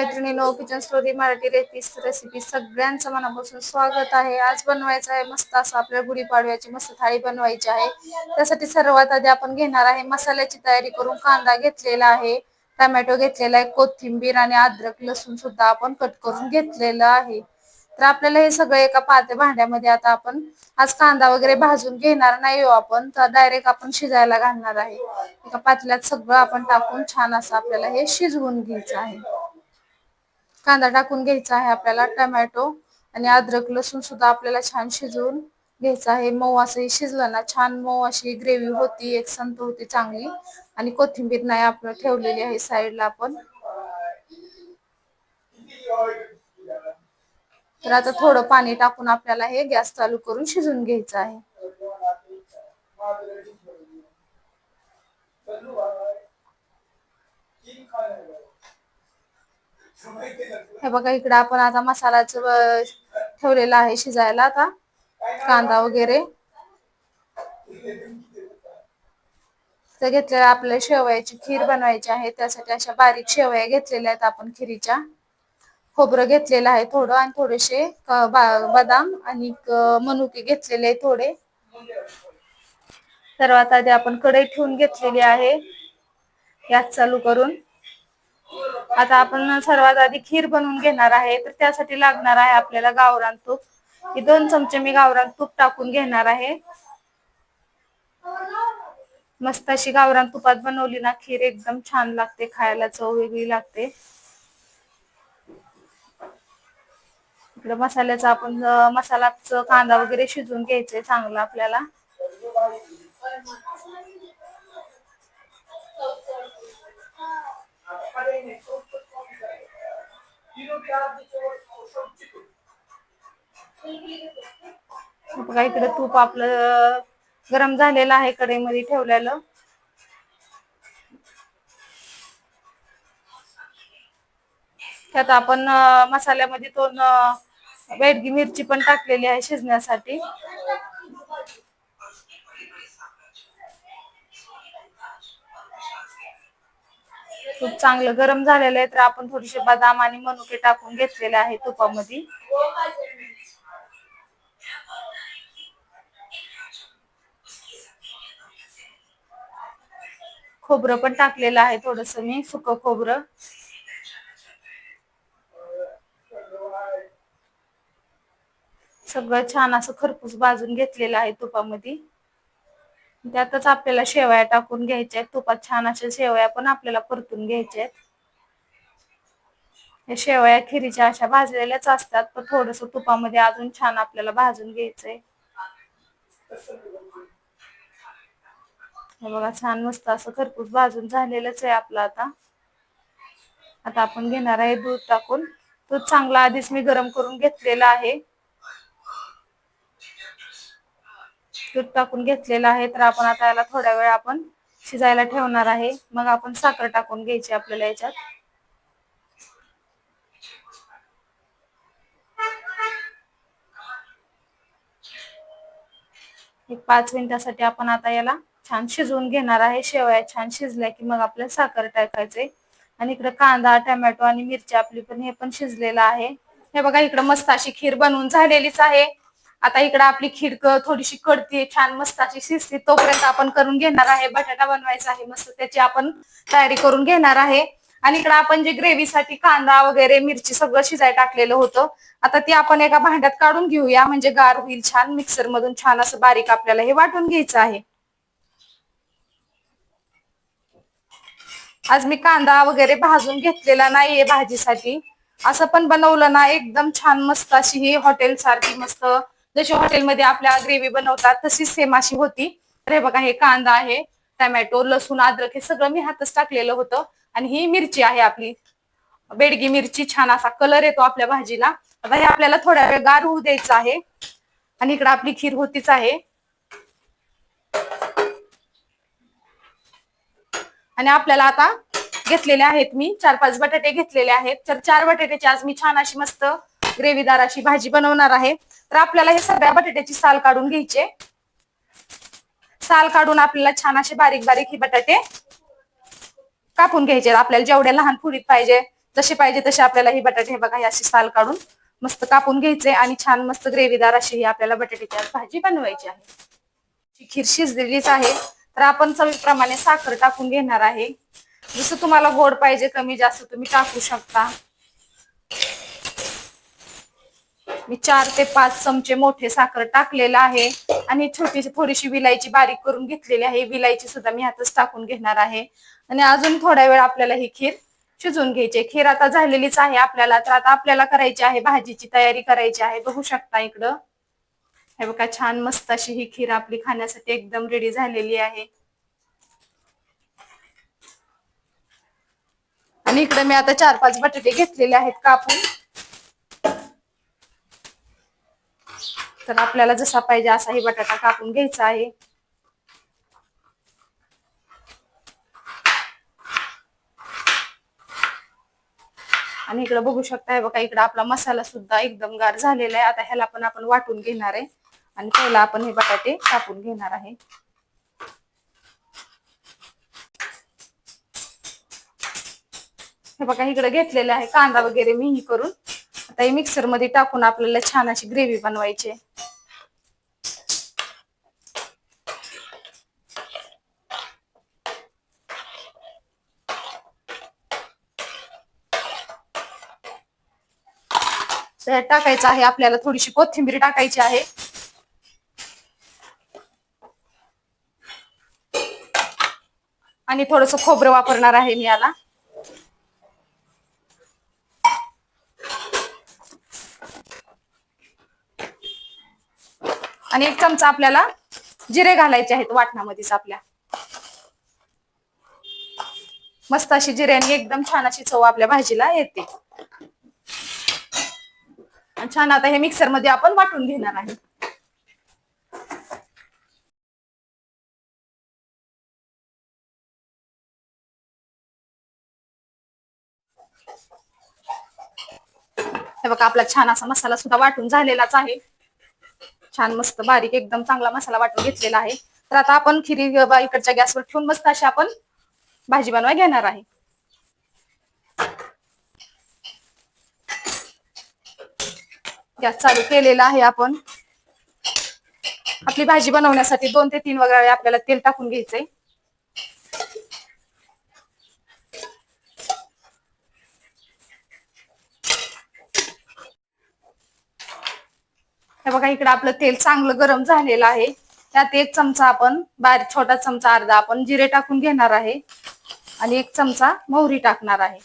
मैत्रिणीनो kitchen story Marathi recipes recipe सगळ्यांचं मनापासून स्वागत आहे. आज बनवायचं आहे मस्त असं आपल्या गुढीपाडव्याची मस्त थाळी बनवायची आहे. त्यासाठी सर्वात आधी आपण घेणार आहे मसाल्याची तयारी करून कांदा घेतलेला आहे टमॅटो घेतलेला आहे कोथिंबीर आणि अद्रक लसूण सुद्धा आपण कट करून घेतलेलं आहे. तर आपल्याला हे सगळं एका पाते भांड्यामध्ये आता आपण आज कांदा वगैरे भाजून घेणार नाही हो आपण तर डायरेक्ट आपण शिजायला घालणार आहे. एका पातल्यात सगळं आपण टाकून छान असं आपल्याला हे शिजवून घ्यायचं आहे. कांदा टाकून घ्यायचा आहे आपल्याला टमॅटो आणि अद्रक लसूण सुद्धा आपल्याला छान शिजवून घ्यायचं आहे. मऊ असं शिजलं ना छान मऊ अशी ग्रेव्ही होती एक संत होती चांगली. आणि कोथिंबीर नाही आपण ठेवलेली आहे साईडला आपण. तर आता थोडं पाणी टाकून आपल्याला हे गॅस चालू करून शिजून घ्यायचं आहे. हे बघा इकडे आपण आता मसालाच ठेवलेला आहे शिजायला आता कांदा वगैरे. घेतलेल्या आपल्या शेवयाची खीर बनवायची आहे त्यासाठी अशा बारीक शेवया घेतलेल्या आहेत आपण खिरीच्या. खोबरं घेतलेलं आहे थोडं आणि थोडेसे बदाम आणि मनुके घेतलेले आहे थोडे. सर्वात आधी आपण कढई ठेवून घेतलेली आहे. गॅस चालू करून. आता आपण सर्वात आधी खीर बनवून घेणार आहे तर त्यासाठी लागणार आहे आपल्याला गावरान तूप. ही दोन चमचे मी गावरान तूप टाकून घेणार आहे. मस्त अशी गावरान तुपात बनवली ना खीर एकदम छान लागते खायला चव वेगळी लागते. इकडे मसाल्याचा आपण मसालाच कांदा वगैरे शिजून घ्यायचंय चांगला आपल्याला. बघा इकडे तूप आपलं गरम झालेलं आहे कढईमध्ये ठेवलेलं. त्यात आपण मसाल्यामध्ये दोन बेडगी मिरची पण टाकलेली आहे शिजण्यासाठी. तूप चांगलं गरम झालेलं आहे तर आपण थोडेसे बदाम आणि मनुके टाकून घेतलेले आहे तुपामध्ये. खोबरं पण टाकलेलं आहे थोडस मी सुक खोबरं. सगळं छान असं खरपूस भाजून घेतलेलं आहे तुपामध्ये. त्यातच आपल्याला शेवया टाकून घ्यायच्या आहेत तुपात छान अशा शेवया पण आपल्याला परतून घ्यायच्या आहेत या शेवया खिरीच्या अशा भाजलेल्याच असतात पण थोडस तुपामध्ये अजून छान आपल्याला भाजून घ्यायचंय. बघा छान मस्त असं खरपूस भाजून झालेलंच आहे आपलं आता. आता आपण घेणार आहे दूध टाकून. दूध चांगला आधीच मी गरम करून घेतलेला आहे. दूध टाकून घेतलेलं आहे तर आपण आता याला थोड्या वेळ आपण शिजायला ठेवणार आहे. मग आपण साखर टाकून घ्यायची आपल्याला याच्यात. एक पाच मिनिटासाठी आपण आता याला छान शिजवून घेणार आहे. शेवया छान शिजल्या की मग आपल्याला साखर टाकायचंय. आणि इकडे कांदा टमॅटो आणि मिरची आपली पण हे पण शिजलेलं आहे. हे बघा इकडे मस्त अशी खीर बनवून झालेलीच आहे. आता इकडे आपली खिडक थोडीशी कडती छान मस्त अशी शिजते तोपर्यंत आपण करून घेणार आहे. बटाटा बनवायचा आहे मस्त त्याची आपण तयारी करून घेणार आहे. आणि इकडे आपण जे ग्रेव्हीसाठी कांदा वगैरे मिरची सगळं शिजाय टाकलेलं होतं. आता ती आपण एका भांड्यात काढून घेऊया. म्हणजे गार होईल छान मिक्सर मधून छान असं बारीक आपल्याला हे वाटून घ्यायचं आहे. आज मी कांदा वगैरे भाजून घेतलेला नाहीये भाजीसाठी. असं पण बनवलं ना एकदम छान मस्त अशी ही हॉटेल सारखी मस्त जशी हॉटेलमध्ये आपल्या ग्रेव्ही बनवतात तशी सेम अशी होती. अरे बघा हे कांदा आहे टमॅटो लसूण अद्रक हे सगळं मी हातच टाकलेलं होतं. आणि ही मिरची आहे आपली. बेडगी मिरची छान असा कलर येतो आपल्या भाजीला. आता हे आपल्याला थोड्या वेळ गार होऊ द्यायचं आहे. आणि इकडे आपली खीर होतीच आहे. आणि आपल्याला आता घेतलेले आहेत मी. चार पाच बटाटे घेतलेले आहेत. तर चार बटाट्याची आज मी छान अशी मस्त ग्रेव्हीदार अशी भाजी बनवणार आहे. तर आपल्याला हे सगळ्या बटाट्याची साल काढून घ्यायचे. साल काढून आपल्याला छान असे बारीक बारीक हे बटाटे कापून घ्यायचे. आपल्याला जेवढ्या लहान फुडीत पाहिजे जसे पाहिजे तसे आपल्याला ही बटाटे हे बघा ही अशी साल काढून मस्त कापून घ्यायचे आणि छान मस्त ग्रेव्हीदार अशी ही आपल्याला बटाट्याची भाजी बनवायची आहे. खीर शिजलेलीच आहे. तर आपण चवीप्रमाणे साखर टाकून घेणार आहे. जसं तुम्हाला गोड पाहिजे कमी जास्त तुम्ही टाकू शकता. मी चार ते पाच चमचे मोठे साखर टाकलेलं आहे. आणि छोटी थोडीशी विलायची बारीक करून घेतलेली आहे. विलायची सुद्धा मी हातच टाकून घेणार आहे. आणि अजून थोड्या वेळ आपल्याला ही खीर शिजवून घ्यायची. खीर आता झालेलीच आहे आपल्याला. तर आता आपल्याला करायची आहे भाजीची तयारी करायची आहे. बघू शकता इकडं. हे बघा छान मस्त अशी ही खीर आपली खाण्यासाठी एकदम रेडी झालेली आहे. आणि इकडे मी आता चार पाच बटाटे घेतलेले आहेत कापून. तर आपल्याला जसा पाहिजे असाही बटाटा कापून घ्यायचा आहे. आणि इकडे बघू शकताय बघा इकडे आपला मसाला सुद्धा एकदम गार झालेला आहे. आता ह्याला पण आपण वाटून घेणार आहे. आणि पहिला आपण हे बटाटे कापून घेणार आहे. हे बघा इकडे घेतलेले आहे कांदा वगैरे मिही करून. आता हे मिक्सरमध्ये टाकून आपल्याला छान अशी ग्रेव्ही बनवायची टाकायचं आहे आपल्याला थोडीशी कोथिंबीर टाकायची आहे. आणि थोडस खोबरं वापरणार आहे मी याला. आणि एक चमचा आपल्याला जिरे घालायचे आहेत वाटणामध्येच आपल्या. मस्त अशी जिऱ्याने एकदम छान अशी चव आपल्या भाजीला येते. आणि छान आता हे मिक्सरमध्ये आपण वाटून घेणार आहे. हे बघा आपला छान असा मसाला सुद्धा वाटून झालेलाच आहे. छान मस्त बारीक एकदम चांगला मसाला वाटून घेतलेला आहे. तर आता आपण खिरी इकडच्या गॅसवर ठेवून मस्त अशी आपण भाजी बनवाय घेणार आहे. गॅस चालू केलेला आहे आपण. आपली भाजी बनवण्यासाठी दोन ते तीन वगैरे आपल्याला तेल टाकून घ्यायचंय. हे बघा इकडे आपलं तेल चांगलं गरम झालेलं आहे. त्यात एक चमचा आपण बारीक छोटा चमचा अर्धा आपण जिरे टाकून घेणार आहे. आणि एक चमचा मोहरी टाकणार आहे.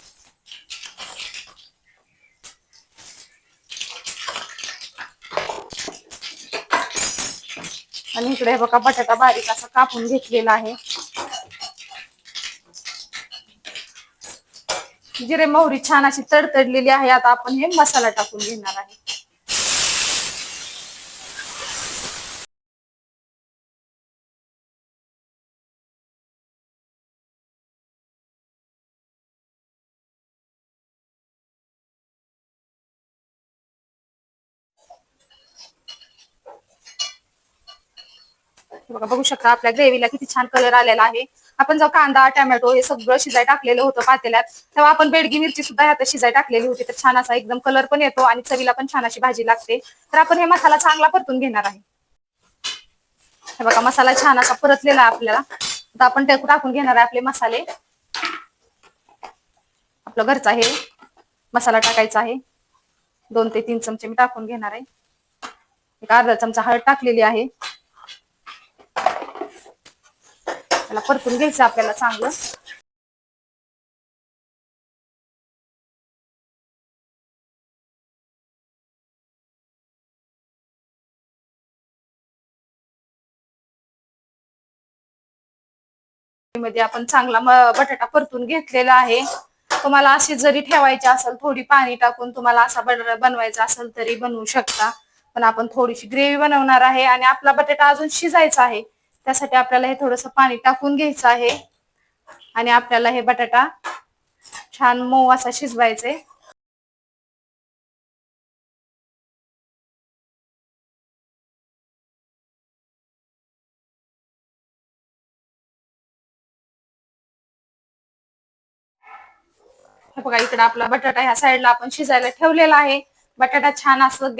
आणि इकडे हे बघा बटाटा बारीक असा कापून घेतलेला आहे. जिरे मोहरी छान अशी तडतडलेली आहे. आता आपण हे मसाला टाकून घेणार आहे. बघा बघू शकता आपल्या ग्रेव्हीला किती छान कलर आलेला आहे. आपण जेव्हा कांदा टोमॅटो हे सगळं शिजाय टाकलेलं होतं पातेल्यात तेव्हा आपण बेडगी मिरची सुद्धा ह्यात शिजाय टाकलेली होती. तर छान असा एकदम कलर पण येतो आणि चवीला पण छान अशी भाजी लागते. तर आपण हे मसाला चांगला परतून घेणार आहे. हे बघा मसाला छान असा परतलेला आपल्याला. आता आपण ते टाकून घेणार आहे आपले मसाले. आपलं घरचा आहे. मसाला टाकायचा आहे. दोन ते तीन चमचे मी टाकून घेणार आहे. एक अर्धा चमचा हळद टाकलेली आहे. त्याला परतून घ्यायचं आपल्याला चांगलं. मध्ये आपण चांगला बटाटा परतून घेतलेला आहे. तुम्हाला अशी जरी ठेवायची असेल थोडी पाणी टाकून तुम्हाला असा बटाटा बनवायचा असेल तरी बनवू शकता. पण आपण थोडीशी ग्रेव्ही बनवणार आहे आणि आपला बटाटा अजून शिजायचा आहे. त्यासाठी आपल्याला हे थोडंसं पाणी टाकून घ्यायचं आहे. आणि आपल्याला हे बटाटा छान मऊ असा शिजवायचे. हे बघा इकडे आपला बटाटा ह्या साईडला आपण शिजायला ठेवलेला आहे. बटाटा छान असं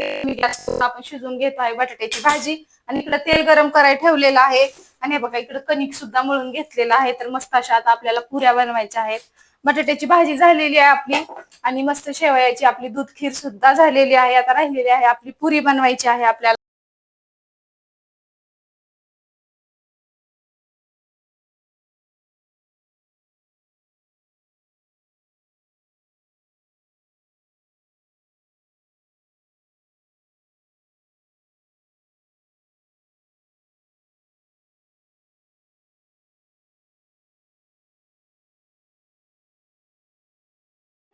आपण शिजून घेतो आहे बटाट्याची भाजी. आणि इकडे तेल गरम करायला ठेवलेलं आहे. आणि हे बघा इकडे कणिक सुद्धा मळून घेतलेलं आहे. तर मस्त अशा आता आपल्याला पुऱ्या बनवायच्या आहेत. बटाट्याची भाजी झालेली आहे आपली. आणि मस्त शेवयाची आपली दूध खीर सुद्धा झालेली आहे. आता राहिलेली आहे आपली पुरी बनवायची आहे आपल्याला.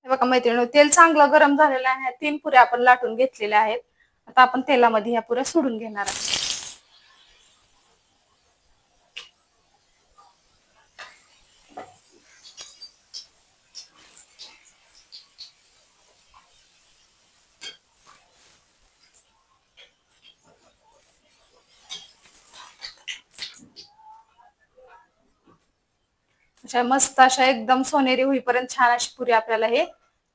बघा मैत्रिणी तेल चांगलं गरम झालेलं आहे. तीन पुऱ्या आपण लाटून घेतलेल्या आहेत. आता आपण तेलामध्ये ह्या पुऱ्या सोडून घेणार आहोत. अशा मस्त अशा एकदम सोनेरी होईपर्यंत छान अशी पुरी आपल्याला हे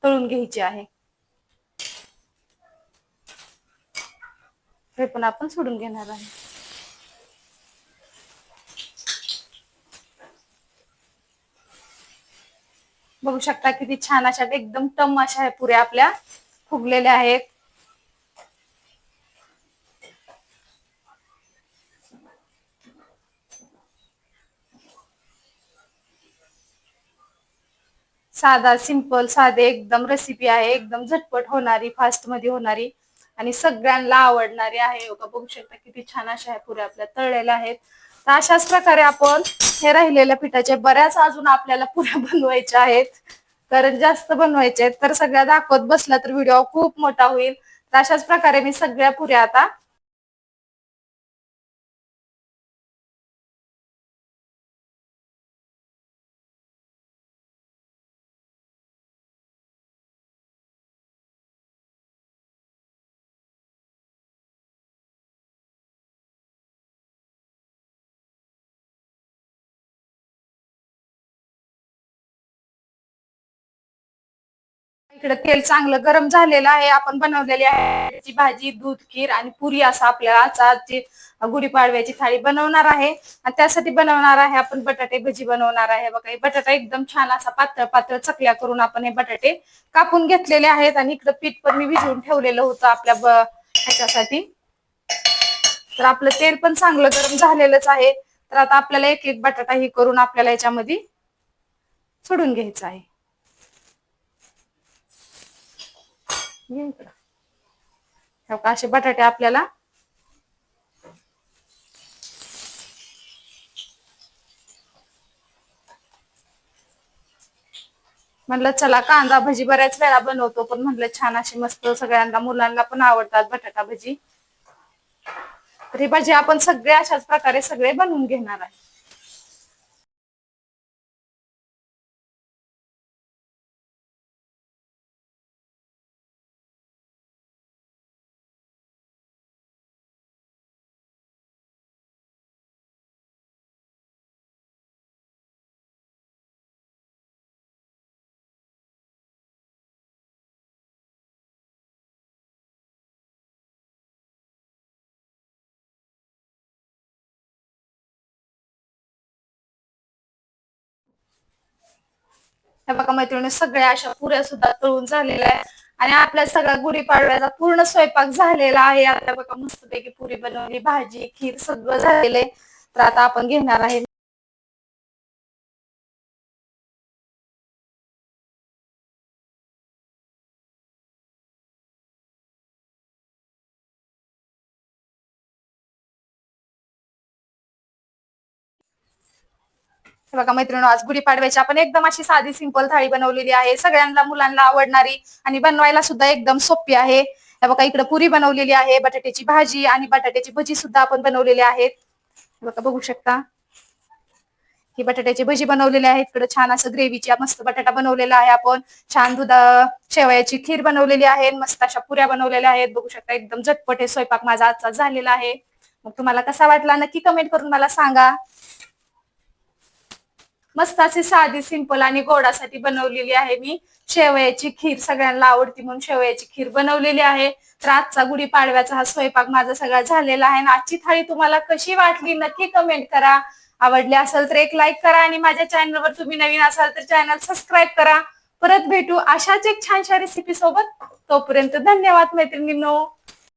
तळून घ्यायची आहे. हे पण आपण सोडून घेणार आहे. बघू शकता किती छान अशा एकदम टम अशा आहे पुऱ्या आपल्या फुगलेल्या आहेत. साधा सिंपल साधे एकदम रेसिपी आहे एकदम झटपट होणारी फास्टमध्ये होणारी आणि सगळ्यांना आवडणारी आहे. बघा बघू शकता किती छान अशा ह्या पुऱ्या आपल्या तळलेल्या आहेत. तर अशाच प्रकारे आपण हे राहिलेल्या पिठाच्या बऱ्याच अजून आपल्याला पुऱ्या बनवायच्या आहेत. कारण जास्त बनवायचे आहेत. तर सगळ्या दाखवत बसला तर व्हिडिओ खूप मोठा होईल. तर अशाच प्रकारे मी सगळ्या पुऱ्या आता इकडे तेल चांगलं गरम झालेलं आहे. आपण बनवलेली आहे. भाजी दूध खीर आणि पुरी असं आपल्याला आजची गुढीपाडव्याची थाळी बनवणार आहे. आणि त्यासाठी बनवणार आहे आपण बटाटे भजी बनवणार आहे. बघा हे बटाटा एकदम छान असा पातळ पातळ चकल्या करून आपण हे बटाटे कापून घेतलेले आहेत. आणि इकडं पीठ पण मी भिजवून ठेवलेलं होतं आपल्या ह्याच्यासाठी. तर आपलं तेल पण चांगलं गरम झालेलंच आहे. तर आता आपल्याला एक एक बटाटा ही करून आपल्याला याच्यामध्ये सोडून घ्यायचा आहे. ये हो का? असे बटाटे आपल्याला? म्हणलं चला कांदा भजी बऱ्याच वेळा बनवतो पण म्हणलं छान अशी मस्त सगळ्यांना मुलांना पण आवडतात बटाटा भजी. तर ही भाजी आपण सगळे अशाच प्रकारे सगळे बनवून घेणार आहे. हे बघा मैत्रिणी सगळ्या अशा पुऱ्या सुद्धा तळून झालेल्या आहे आणि आपल्या सगळ्या गुढीपाडव्याचा पूर्ण स्वयंपाक झालेला आहे. आता बघा मस्तपैकी पुरी बनवली भाजी खीर सगळं झालेलं आहे. तर आता आपण घेणार आहे बघा मैत्रिणी आज गुढीपाडव्याची आपण एकदम अशी साधी सिंपल थाळी बनवलेली आहे. सगळ्यांना मुलांना आवडणारी आणि बनवायला सुद्धा एकदम सोपी आहे. बघा इकडे पुरी बनवलेली आहे बटाट्याची भाजी आणि बटाट्याची भजी सुद्धा आपण बनवलेली आहेत. बघा बघू शकता. ही बटाट्याची भजी बनवलेली आहे. इकडे छान असं ग्रेव्हीची मस्त बटाटा बनवलेला आहे आपण. छान दुधा शेवयाची खीर बनवलेली आहे. मस्त अशा पुऱ्या बनवलेल्या आहेत. बघू शकता एकदम झटपट हे स्वयंपाक माझा आजचा झालेला आहे. मग तुम्हाला कसा वाटला नक्की कमेंट करून मला सांगा. मस्त अशी साधी सिंपल आणि गोडासाठी बनवलेली आहे मी. शेवयाची खीर सगळ्यांना आवडती म्हणून शेवयाची खीर बनवलेली आहे. तर आजचा गुढीपाडव्याचा हा स्वयंपाक माझा सगळा झालेला आहे. आजची थाळी तुम्हाला कशी वाटली नक्की कमेंट करा. आवडली असेल तर एक लाईक करा आणि माझ्या चॅनलवर तुम्ही नवीन असाल तर चॅनल सबस्क्राईब करा. परत भेटू अशाच एक छानशा रेसिपी सोबत. तोपर्यंत धन्यवाद मैत्रिणींनो.